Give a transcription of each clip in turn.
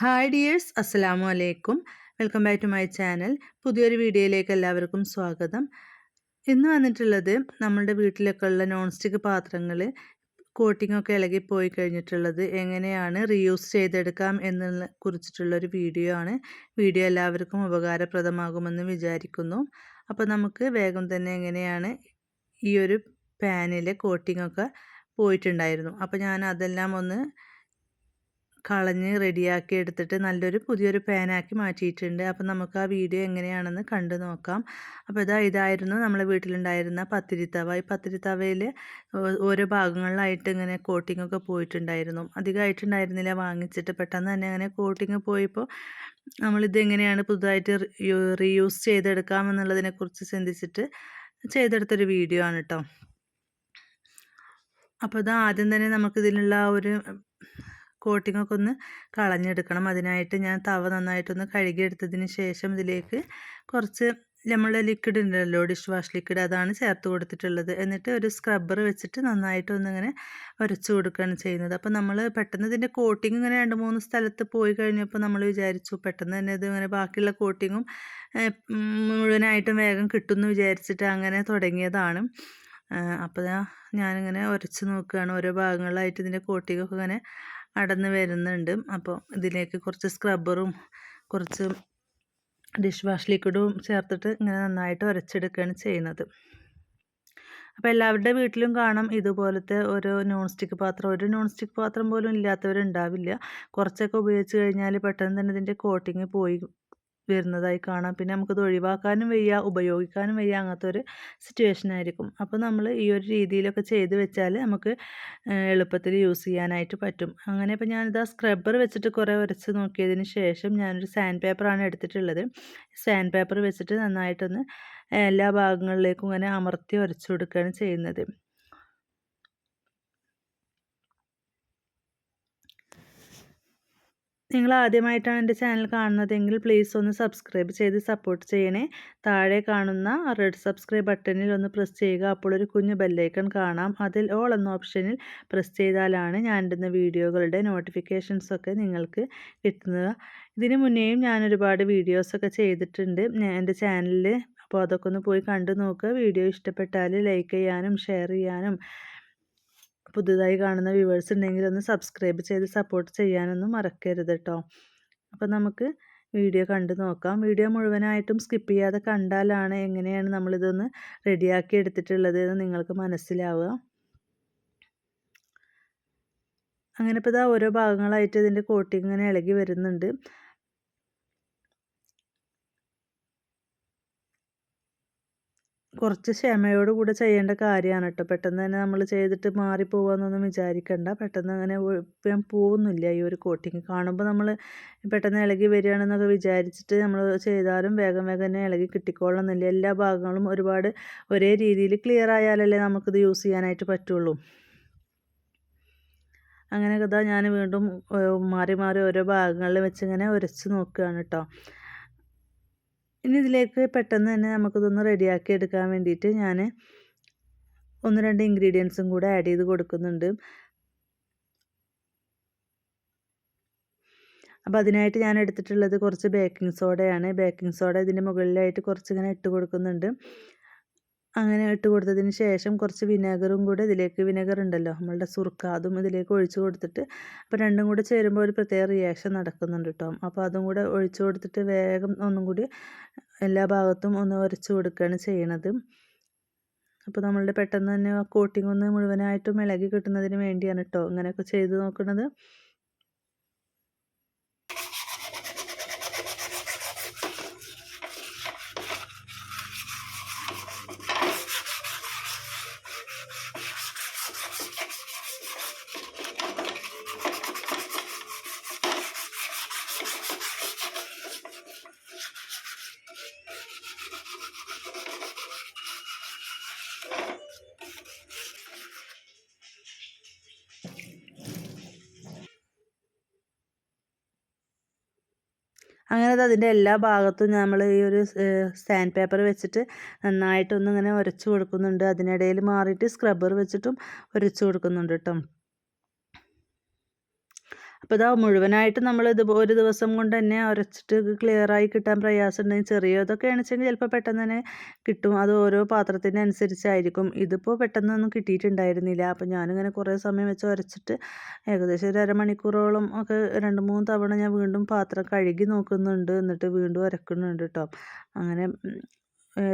Hi dears അസ്സലാമു അലൈക്കും welcome back to my channel പുതിയൊരു വീഡിയോയിലേക്ക് എല്ലാവർക്കും സ്വാഗതം. ഇന്ന് വന്നിട്ടുള്ളത് നമ്മളുടെ വീട്ടിലൊക്കെ ഉള്ള നോൺ സ്റ്റിക്ക് പാത്രങ്ങൾ കോട്ടിങ്ങൊക്കെ പോയി കഴിഞ്ഞിട്ടുള്ളത് എങ്ങനെയാണ് റീയൂസ് ചെയ്തെടുക്കാം എന്നുള്ള കുറിച്ചിട്ടുള്ളൊരു വീഡിയോ ആണ്. വീഡിയോ എല്ലാവർക്കും ഉപകാരപ്രദമാകുമെന്ന് വിചാരിക്കുന്നു. അപ്പോൾ നമുക്ക് വേഗം തന്നെ എങ്ങനെയാണ് ഈ ഒരു പാനിലെ കോട്ടിങ്ങൊക്കെ പോയിട്ടുണ്ടായിരുന്നു. അപ്പോൾ ഞാൻ അതെല്ലാം ഒന്ന് കളഞ്ഞ് റെഡിയാക്കി എടുത്തിട്ട് നല്ലൊരു പുതിയൊരു പാനാക്കി മാറ്റിയിട്ടുണ്ട്. അപ്പം നമുക്ക് ആ വീഡിയോ എങ്ങനെയാണെന്ന് കണ്ടു നോക്കാം. അപ്പോൾ ഇതാ ഇതായിരുന്നു നമ്മളെ വീട്ടിലുണ്ടായിരുന്ന പത്തിരിത്തവ. ഈ പത്തിരിത്തവയിൽ ഓരോ ഭാഗങ്ങളിലായിട്ട് ഇങ്ങനെ കോട്ടിങ്ങൊക്കെ പോയിട്ടുണ്ടായിരുന്നു. അധികമായിട്ടുണ്ടായിരുന്നില്ല. വാങ്ങിച്ചിട്ട് പെട്ടെന്ന് തന്നെ അങ്ങനെ കോട്ടിങ് പോയപ്പോൾ നമ്മളിത് എങ്ങനെയാണ് പുതുതായിട്ട് റീയൂസ് ചെയ്തെടുക്കാം എന്നുള്ളതിനെക്കുറിച്ച് ചിന്തിച്ചിട്ട് ചെയ്തെടുത്തൊരു വീഡിയോ ആണ് കേട്ടോ അപ്പോൾ ഇത് ആദ്യം തന്നെ നമുക്കിതിനുള്ള ഒരു കോട്ടിങ്ങൊക്കെ ഒന്ന് കളഞ്ഞെടുക്കണം. അതിനായിട്ട് ഞാൻ തവ നന്നായിട്ടൊന്ന് കഴുകിയെടുത്തതിന് ശേഷം ഇതിലേക്ക് കുറച്ച് നമ്മളുടെ ലിക്വിഡ് ഉണ്ടല്ലോ ഡിഷ് വാഷ് ലിക്വിഡ് അതാണ് ചേർത്ത് കൊടുത്തിട്ടുള്ളത്. എന്നിട്ട് ഒരു സ്ക്രബ്ബർ വെച്ചിട്ട് നന്നായിട്ട് ഒന്നിങ്ങനെ ഉരച്ചു കൊടുക്കുകയാണ് ചെയ്യുന്നത്. അപ്പോൾ നമ്മൾ പെട്ടെന്ന് ഇതിന്റെ കോട്ടിങ് ഇങ്ങനെ രണ്ട് മൂന്ന് സ്ഥലത്ത് പോയി കഴിഞ്ഞപ്പോൾ നമ്മൾ വിചാരിച്ചു പെട്ടെന്ന് തന്നെ ഇത് ഇങ്ങനെ ബാക്കിയുള്ള കോട്ടിങ്ങും മുഴുവനായിട്ടും വേഗം കിട്ടുമെന്ന് വിചാരിച്ചിട്ട് അങ്ങനെ തുടങ്ങിയതാണ്. അപ്പോൾ ഞാനിങ്ങനെ ഉരച്ച് നോക്കുകയാണ്. ഓരോ ഭാഗങ്ങളിലായിട്ട് ഇതിന്റെ കോട്ടിങ്ങൊക്കെ ഇങ്ങനെ അടന്ന് വരുന്നുണ്ട്. അപ്പോൾ ഇതിലേക്ക് കുറച്ച് സ്ക്രബ്ബറും കുറച്ച് ഡിഷ് വാഷ് ലിക്വിഡും ചേർത്തിട്ട് ഇങ്ങനെ നന്നായിട്ട് ഉരച്ചെടുക്കുകയാണ് ചെയ്യുന്നത്. അപ്പോൾ എല്ലാവരുടെ വീട്ടിലും കാണാം ഇതുപോലത്തെ ഒരു നോൺ സ്റ്റിക്ക് പാത്രം. ഒരു നോൺ സ്റ്റിക്ക് പാത്രം പോലും ഇല്ലാത്തവരുണ്ടാവില്ല. കുറച്ചൊക്കെ ഉപയോഗിച്ച് കഴിഞ്ഞാൽ പെട്ടെന്ന് തന്നെ ഇതിന്റെ കോട്ടിങ് പോയി വരുന്നതായി കാണാം. പിന്നെ നമുക്കത് ഒഴിവാക്കാനും വയ്യ ഉപയോഗിക്കാനും വയ്യ അങ്ങനത്തെ ഒരു സിറ്റുവേഷൻ ആയിരിക്കും. അപ്പോൾ നമ്മൾ ഈ ഒരു രീതിയിലൊക്കെ ചെയ്ത് വെച്ചാൽ നമുക്ക് എളുപ്പത്തിൽ യൂസ് ചെയ്യാനായിട്ട് പറ്റും. അങ്ങനെ ഇപ്പോൾ ഞാനിത് സ്ക്രബ്ബർ വെച്ചിട്ട് കുറേ ഉരച്ച് നോക്കിയതിന് ശേഷം ഞാനൊരു സാൻഡ് പേപ്പറാണ് എടുത്തിട്ടുള്ളത്. സാൻഡ് പേപ്പർ വെച്ചിട്ട് നന്നായിട്ടൊന്ന് എല്ലാ ഭാഗങ്ങളിലേക്കും ഇങ്ങനെ അമർത്തി ഉരച്ചു കൊടുക്കുകയാണ് ചെയ്യുന്നത്. നിങ്ങൾ ആദ്യമായിട്ടാണ് എന്റെ ചാനൽ കാണുന്നതെങ്കിൽ പ്ലീസ് ഒന്ന് സബ്സ്ക്രൈബ് ചെയ്ത് സപ്പോർട്ട് ചെയ്യണേ. താഴെ കാണുന്ന റെഡ് സബ്സ്ക്രൈബ് ബട്ടണിൽ ഒന്ന് പ്രസ് ചെയ്യുക. അപ്പോൾ ഒരു കുഞ്ഞു ബെല്ലൈക്കൺ കാണാം. അതിൽ ഓൾ എന്ന ഓപ്ഷനിൽ പ്രസ് ചെയ്താലാണ് ഞാൻ ഇടുന്ന വീഡിയോകളുടെ നോട്ടിഫിക്കേഷൻസ് ഒക്കെ നിങ്ങൾക്ക് കിട്ടുന്നത്. ഇതിനു മുന്നേയും ഞാൻ ഒരുപാട് വീഡിയോസൊക്കെ ചെയ്തിട്ടുണ്ട്. എന്റെ ചാനലിൽ അപ്പോൾ അതൊക്കെ ഒന്ന് പോയി കണ്ടു നോക്കുക. വീഡിയോ ഇഷ്ടപ്പെട്ടാൽ ലൈക്ക് ചെയ്യാനും ഷെയർ ചെയ്യാനും. പുതുതായി കാണുന്ന വ്യൂവേഴ്സ് ഉണ്ടെങ്കിൽ ഒന്ന് സബ്സ്ക്രൈബ് ചെയ്ത് സപ്പോർട്ട് ചെയ്യാനൊന്നും മറക്കരുത് കേട്ടോ അപ്പോൾ നമുക്ക് വീഡിയോ കണ്ടു നോക്കാം. വീഡിയോ മുഴുവനായിട്ടും സ്കിപ്പ് ചെയ്യാതെ കണ്ടാലാണ് എങ്ങനെയാണ് നമ്മളിതൊന്ന് റെഡിയാക്കി എടുത്തിട്ടുള്ളത് എന്ന് നിങ്ങൾക്ക് മനസ്സിലാവുക. അങ്ങനെ ഇപ്പോൾ ഇതാ ഓരോ ഭാഗങ്ങളായിട്ട് ഇതിന്റെ കോട്ടിങ് ഇങ്ങനെ ഇളകി വരുന്നുണ്ട്. കുറച്ച് ക്ഷമയോട് കൂടെ ചെയ്യേണ്ട കാര്യമാണ് കേട്ടോ. പെട്ടെന്ന് തന്നെ നമ്മൾ ചെയ്തിട്ട് മാറിപ്പോവാന്നൊന്നും വിചാരിക്കണ്ട. പെട്ടെന്ന് അങ്ങനെ ഞാൻ പോകുന്നില്ല ഈ ഒരു കോട്ടിങ് കാണുമ്പോൾ നമ്മൾ പെട്ടെന്ന് ഇളകി വരികയാണെന്നൊക്കെ വിചാരിച്ചിട്ട് നമ്മൾ ചെയ്താലും വേഗം വേഗം തന്നെ ഇളകി കിട്ടിക്കൊള്ളണമെന്നില്ല എല്ലാ ഭാഗങ്ങളും ഒരുപാട് ഒരേ രീതിയിൽ ക്ലിയർ ആയാലല്ലേ നമുക്കിത് യൂസ് ചെയ്യാനായിട്ട് പറ്റുള്ളൂ. അങ്ങനെ കഥ ഞാൻ വീണ്ടും മാറി മാറി ഓരോ ഭാഗങ്ങളിൽ വെച്ച് ഇങ്ങനെ ഉരച്ച് നോക്കുകയാണ് കേട്ടോ. ഇനി ഇതിലേക്ക് പെട്ടെന്ന് തന്നെ നമുക്കിതൊന്ന് റെഡിയാക്കി എടുക്കാൻ വേണ്ടിയിട്ട് ഞാൻ ഒന്ന് രണ്ട് ഇൻഗ്രീഡിയൻസും കൂടെ ആഡ് ചെയ്ത് കൊടുക്കുന്നുണ്ട്. അപ്പോൾ അതിനായിട്ട് ഞാൻ എടുത്തിട്ടുള്ളത് കുറച്ച് ബേക്കിംഗ് സോഡയാണ് ബേക്കിംഗ് സോഡ ഇതിന്റെ മുകളിലായിട്ട് കുറച്ചിങ്ങനെ ഇട്ട് കൊടുക്കുന്നുണ്ട്. അങ്ങനെ ഇട്ട് കൊടുത്തതിന് ശേഷം കുറച്ച് വിനെഗറും കൂടെ ഇതിലേക്ക് വിനെഗർ ഉണ്ടല്ലോ നമ്മളുടെ സുർക്ക അതും ഇതിലേക്ക് ഒഴിച്ച് കൊടുത്തിട്ട് അപ്പോൾ രണ്ടും കൂടെ ചേരുമ്പോൾ ഒരു പ്രത്യേക റിയാക്ഷൻ നടക്കുന്നുണ്ട് കേട്ടോ അപ്പോൾ അതും കൂടെ ഒഴിച്ച് കൊടുത്തിട്ട് വേഗം ഒന്നും കൂടി എല്ലാ ഭാഗത്തും ഒന്ന് ഉരച്ച് കൊടുക്കുകയാണ് ചെയ്യണത്. അപ്പോൾ നമ്മളുടെ പെട്ടെന്ന് തന്നെ കോട്ടിംഗ് ഒന്ന് മുഴുവനായിട്ടും ഇളകി കിട്ടുന്നതിന് വേണ്ടിയാണ് കേട്ടോ ഇങ്ങനെയൊക്കെ ചെയ്ത് നോക്കുന്നത് അങ്ങനെ അതിന്റെ എല്ലാ ഭാഗത്തും നമ്മൾ ഈ ഒരു സാൻഡ് പേപ്പർ വെച്ചിട്ട് നന്നായിട്ടൊന്നിങ്ങനെ ഉരച്ചു കൊടുക്കുന്നുണ്ട്. അതിനിടയിൽ മാറിയിട്ട് സ്ക്രബ്ബർ വെച്ചിട്ടും ഉരച്ചു കൊടുക്കുന്നുണ്ട് കേട്ടോ അപ്പോൾ ഇതാ മുഴുവനായിട്ട് നമ്മൾ ഇത് ഒരു ദിവസം കൊണ്ട് തന്നെ ഉരച്ചിട്ട് ക്ലിയറായി കിട്ടാൻ പ്രയാസമുണ്ടെങ്കിൽ ചെറിയതൊക്കെ ആണെച്ചെങ്കിൽ ചിലപ്പോൾ പെട്ടെന്ന് തന്നെ കിട്ടും. അത് ഓരോ പാത്രത്തിന്റെ അനുസരിച്ചായിരിക്കും. ഇതിപ്പോൾ പെട്ടെന്നൊന്നും കിട്ടിയിട്ടുണ്ടായിരുന്നില്ല. അപ്പോൾ ഞാനിങ്ങനെ കുറേ സമയം വെച്ച് ഉരച്ചിട്ട് ഏകദേശം ഒരു അരമണിക്കൂറോളം ഒക്കെ രണ്ട് മൂന്ന് തവണ ഞാൻ വീണ്ടും പാത്രം കഴുകി നോക്കുന്നുണ്ട്. എന്നിട്ട് വീണ്ടും ഉരക്കുന്നുണ്ട് കേട്ടോ അങ്ങനെ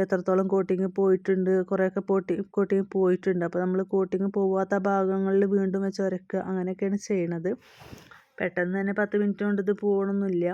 എത്രത്തോളം കോട്ടിങ് പോയിട്ടുണ്ട് കുറേയൊക്കെ പോട്ടി കോട്ടിങ് പോയിട്ടുണ്ട്. അപ്പോൾ നമ്മൾ കോട്ടിങ് പോവാത്ത ഭാഗങ്ങളിൽ വീണ്ടും വെച്ച് ഉരക്കുക അങ്ങനെയൊക്കെയാണ് ചെയ്യണത്. പെട്ടെന്ന് തന്നെ പത്ത് മിനിറ്റ് കൊണ്ട് ഇത് പോകണമെന്നില്ല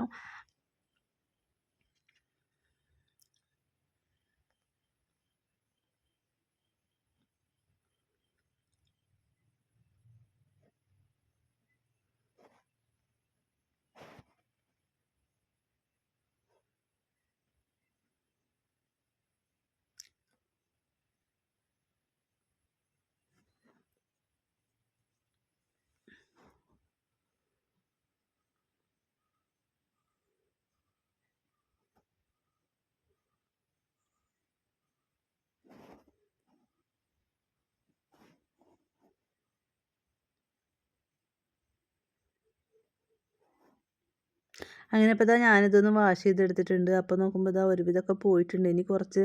അങ്ങനെ ഇപ്പോൾ ഇതാ ഞാനിതൊന്ന് വാഷ് ചെയ്തെടുത്തിട്ടുണ്ട്. അപ്പോൾ നോക്കുമ്പോൾ ഇതാ ഒരുവിധമൊക്കെ പോയിട്ടുണ്ട്. ഇനി കുറച്ച്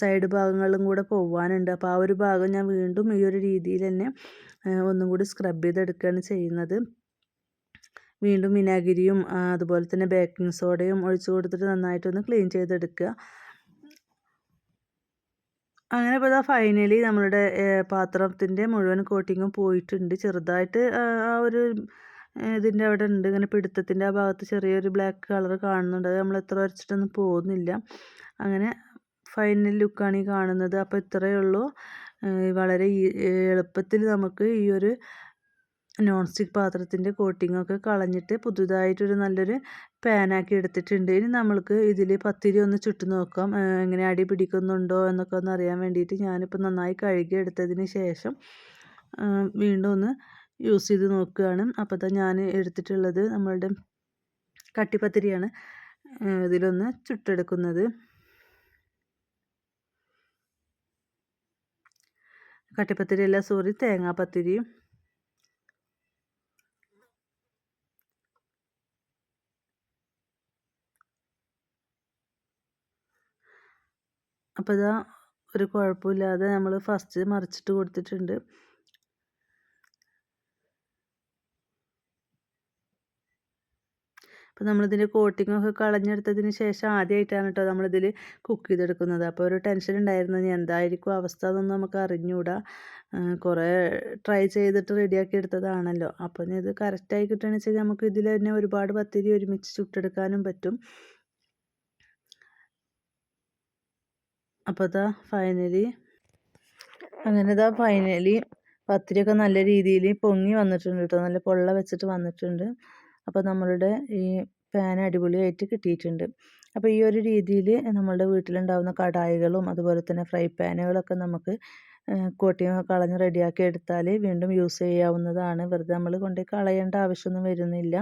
സൈഡ് ഭാഗങ്ങളിലും കൂടെ പോവാനുണ്ട്. അപ്പോൾ ആ ഒരു ഭാഗം ഞാൻ വീണ്ടും ഈ ഒരു രീതിയിൽ തന്നെ ഒന്നും കൂടി സ്ക്രബ് ചെയ്തെടുക്കുകയാണ് ചെയ്യുന്നത്. വീണ്ടും വിനാഗിരിയും അതുപോലെ തന്നെ ബേക്കിംഗ് സോഡയും ഒഴിച്ചു കൊടുത്തിട്ട് നന്നായിട്ടൊന്ന് ക്ലീൻ ചെയ്തെടുക്കുക. അങ്ങനെ ഇപ്പോൾ ഇതാ ഫൈനലി നമ്മളുടെ പാത്രത്തിന്റെ മുഴുവൻ കോട്ടിങ്ങും പോയിട്ടുണ്ട്. ചെറുതായിട്ട് ആ ഒരു ഇതിന്റെ അവിടെ ഉണ്ട്. ഇങ്ങനെ പിടുത്തത്തിന്റെ ആ ഭാഗത്ത് ചെറിയൊരു ബ്ലാക്ക് കളർ കാണുന്നുണ്ട്. അത് നമ്മൾ എത്ര വരച്ചിട്ടൊന്നും പോകുന്നില്ല. അങ്ങനെ ഫൈനൽ ലുക്കാണ് ഈ കാണുന്നത്. അപ്പോൾ ഇത്രയേ ഉള്ളൂ. വളരെ എളുപ്പത്തിൽ നമുക്ക് ഈ ഒരു നോൺ സ്റ്റിക്ക് പാത്രത്തിന്റെ കോട്ടിങ്ങൊക്കെ കളഞ്ഞിട്ട് പുതുതായിട്ടൊരു നല്ലൊരു പാനാക്കി എടുത്തിട്ടുണ്ട്. ഇനി നമ്മൾക്ക് ഇതിൽ പത്തിരി ഒന്ന് ചുട്ടു നോക്കാം. എങ്ങനെ അടി പിടിക്കുന്നുണ്ടോ എന്നൊക്കെ ഒന്ന് അറിയാൻ വേണ്ടിയിട്ട് ഞാനിപ്പോൾ നന്നായി കഴുകി എടുത്തതിന് ശേഷം വീണ്ടും ഒന്ന് യൂസ് ചെയ്ത് നോക്കുകയാണ്. അപ്പോൾ ഞാൻ എടുത്തിട്ടുള്ളത് നമ്മളുടെ കട്ടിപ്പത്തിരിയാണ്. ഇതിലൊന്ന് ചുട്ടെടുക്കുന്നത്. കട്ടിപ്പത്തിരി അല്ല സോറി തേങ്ങാപ്പത്തിരി. അപ്പോൾ ഇതാ ഒരു കുഴപ്പമില്ലാതെ നമ്മൾ ഫസ്റ്റ് മറിച്ചിട്ട് കൊടുത്തിട്ടുണ്ട്. അപ്പോൾ നമ്മളിതിന്റെ കോട്ടിങ്ങൊക്കെ കളഞ്ഞെടുത്തതിന് ശേഷം ആദ്യമായിട്ടാണ് കേട്ടോ നമ്മളിതിൽ കുക്ക് ചെയ്തെടുക്കുന്നത്. അപ്പോൾ ഒരു ടെൻഷൻ ഉണ്ടായിരുന്നു. ഇനി എന്തായിരിക്കും അവസ്ഥ എന്നൊന്നും നമുക്ക് അറിഞ്ഞുകൂടാ കുറേ ട്രൈ ചെയ്തിട്ട് റെഡിയാക്കി എടുത്തതാണല്ലോ. അപ്പോൾ ഇനി ഇത് കറക്റ്റായി കിട്ടുകയാണെന്ന് വെച്ചാൽ നമുക്ക് ഇതിൽ തന്നെ ഒരുപാട് പത്തിരി ഒരുമിച്ച് ചുട്ടെടുക്കാനും പറ്റും. അപ്പോൾ ഇതാ ഫൈനലി അങ്ങനെ ഇതാ ഫൈനലി പത്തിരിയൊക്കെ നല്ല രീതിയിൽ പൊങ്ങി വന്നിട്ടുണ്ട് കേട്ടോ. നല്ല പൊള്ള വെച്ചിട്ട് വന്നിട്ടുണ്ട്. അപ്പോൾ നമ്മളുടെ ഈ പാൻ അടിപൊളിയായിട്ട് കിട്ടിയിട്ടുണ്ട്. അപ്പോൾ ഈ ഒരു രീതിയിൽ നമ്മളുടെ വീട്ടിലുണ്ടാകുന്ന കടായികളും അതുപോലെ തന്നെ ഫ്രൈ പാനുകളൊക്കെ നമുക്ക് കോട്ടിങ് കളഞ്ഞ് റെഡിയാക്കി എടുത്താൽ വീണ്ടും യൂസ് ചെയ്യാവുന്നതാണ്. വെറുതെ നമ്മൾ കൊണ്ട് കളയേണ്ട ആവശ്യമൊന്നും വരുന്നില്ല.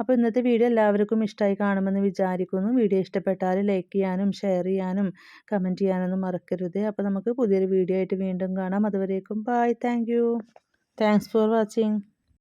അപ്പോൾ ഇന്നത്തെ വീഡിയോ എല്ലാവർക്കും ഇഷ്ടമായി കാണുമെന്ന് വിചാരിക്കുന്നു. വീഡിയോ ഇഷ്ടപ്പെട്ടാൽ ലൈക്ക് ചെയ്യാനും ഷെയർ ചെയ്യാനും കമന്റ് ചെയ്യാനൊന്നും മറക്കരുത്. അപ്പോൾ നമുക്ക് പുതിയൊരു വീഡിയോ ആയിട്ട് വീണ്ടും കാണാം. അതുവരേക്കും bye thank you. Thanks for watching.